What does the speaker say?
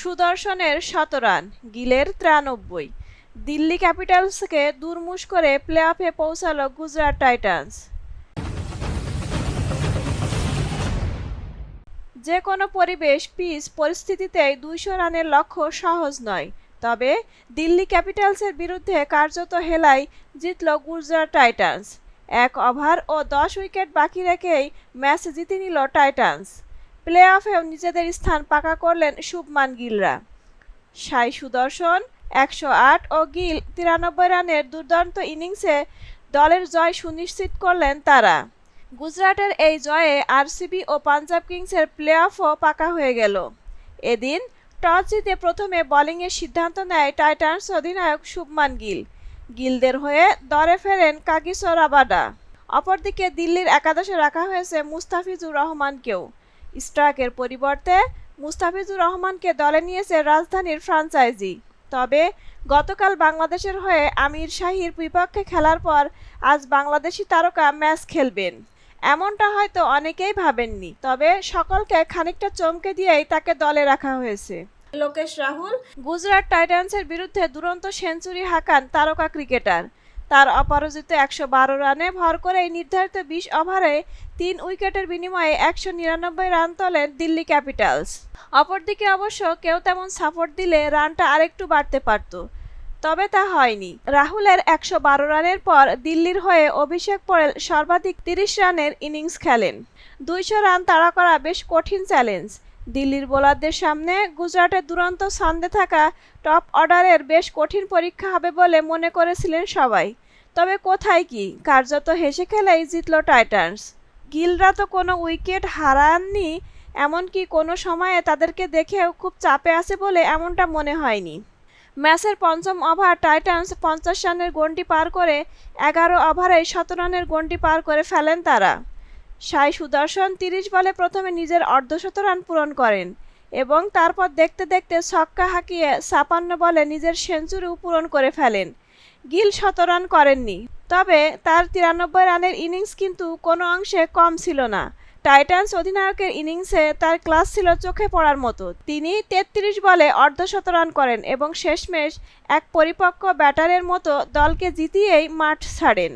সুদর্শনের শত রান গিলের ত্রানব্বই। দিল্লি ক্যাপিটালসকে দুরমুশ করে প্লে অফে পৌঁছালো গুজরাট টাইটান্স। যে কোনো পরিবেশ, পিচ পরিস্থিতিতেই দুইশো রানের লক্ষ্য সহজ নয়। তবে দিল্লি ক্যাপিটালসের বিরুদ্ধে কার্যত হেলাই জিতল গুজরাট টাইটান্স। এক ওভার ও দশ উইকেট বাকি রেখেই ম্যাচ জিতে নিল টাইটান্স। প্লে অফেও নিজেদের স্থান পাকা করলেন শুভমান গিলরা। সাই সুদর্শন, একশো আট ও গিল তিরানব্বই রানের দুর্দান্ত ইনিংসে দলের জয় সুনিশ্চিত করলেন তারা। গুজরাটের এই জয়ে আরসিবি ও পাঞ্জাব কিংসের প্লে অফও পাকা হয়ে গেল। এদিন টস জিতে প্রথমে বোলিংয়ের সিদ্ধান্ত নেয় টাইটান্স অধিনায়ক শুভমান গিল। গিলদের হয়ে দরে ফেরেন কাগিসো রাবাডা। অপরদিকে দিল্লির একাদশে রাখা হয়েছে মুস্তাফিজুর রহমানকেও। স্ট্রাইকের পরিবর্তে মুস্তাফিজুর রহমানকে দলে নিয়েছে রাজধানীর ফ্রাঞ্চাইজি। তবে গতকাল বাংলাদেশের হয়ে আমির শাহির বিপক্ষে খেলার পর আজ বাংলাদেশি তারকা ম্যাচ খেলবেন। এমনটা হয়তো অনেকেই ভাবেননি, তবে সকলকে খানিকটা চমকে দিয়েই তাকে দলে রাখা হয়েছে। লোকেশ রাহুল, গুজরাট টাইটান্সের বিরুদ্ধে দুরন্ত সেঞ্চুরি হাঁকান তারকা ক্রিকেটার। তার অপরাজিত একশো বারো রানে ভর করে নির্ধারিত বিশ ওভারে তিন উইকেটের বিনিময়ে একশো নিরানব্বই রান তোলেন দিল্লি ক্যাপিটালস। অপরদিকে অবশ্য কেউ তেমন সাপোর্ট দিলে রানটা আরেকটু বাড়তে পারত। তবে তা হয়নি। রাহুলের একশো বারো রানের পর দিল্লির হয়ে অভিষেক পড়েল সর্বাধিক তিরিশ রানের ইনিংস খেলেন। দুইশো রান তাড়া করা বেশ কঠিন চ্যালেঞ্জ। দিল্লির বোলারদের সামনে গুজরাটের দুরন্ত ছন্দে থাকা টপ অর্ডারের বেশ কঠিন পরীক্ষা হবে বলে মনে করেছিলেন সবাই। তবে কোথায় কি? কার্যত হেসে খেলেই জিতল টাইটান্স। গিলরা তো কোনো উইকেট হারাননি, এমনকি কোনো সময়ে তাদেরকে দেখেও খুব চাপে আছে বলে এমনটা মনে হয়নি। ম্যাচের পঞ্চম ওভার টাইটান্স পঞ্চাশ রানের গন্ডি পার করে এগারো ওভারে শত রানের গন্ডি পার করে ফেলেন তারা। সাই সুদর্শন তিরিশ বলে প্রথমে নিজের অর্ধশত রান পূরণ করেন এবং তারপর দেখতে দেখতে ছক্কা হাঁকিয়ে ছাপান্ন বলে নিজের সেঞ্চুরিও পূরণ করে ফেলেন। গিল শত রান করেননি। তবে তার তিরানব্বই রানের ইনিংস কিন্তু কোনো অংশে কম ছিল না। টাইটান্স অধিনায়কের ইনিংসে তার ক্লাস ছিল চোখে পড়ার মতো। তিনি তেত্রিশ বলে অর্ধশত রান করেন এবং শেষমেশ এক পরিপক্ক ব্যাটারের মতো দলকে জিতিয়েই মাঠ ছাড়েন।